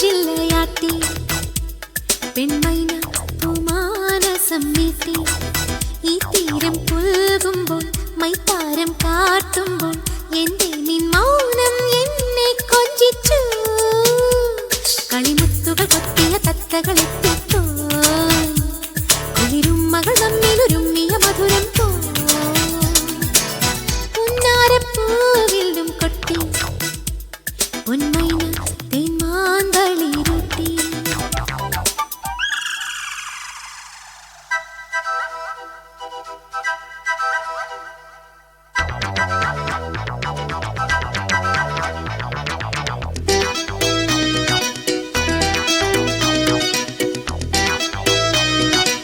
ജില്ലയാത്തി പെൺമൈന പൂമാന സമ്മീത്തി ഈ തീരം പുൽകുമ്പോൾ മൈത്താരം കാട്ടുമ്പോൾ എന്റെ നിൻ മൗനം എന്നെ കൊഞ്ചിച്ചു. കളിമുത്തുകൾ കൊത്തിയ തത്തകൾ എത്തിത്തോ കുളിരുമ്മകൾ തമ്മിലുരുമ്മിയ മധുരം തോ ഉന്നാരപ്പൂവിലും കൊട്ടി. പൊന്മൈന Thank you.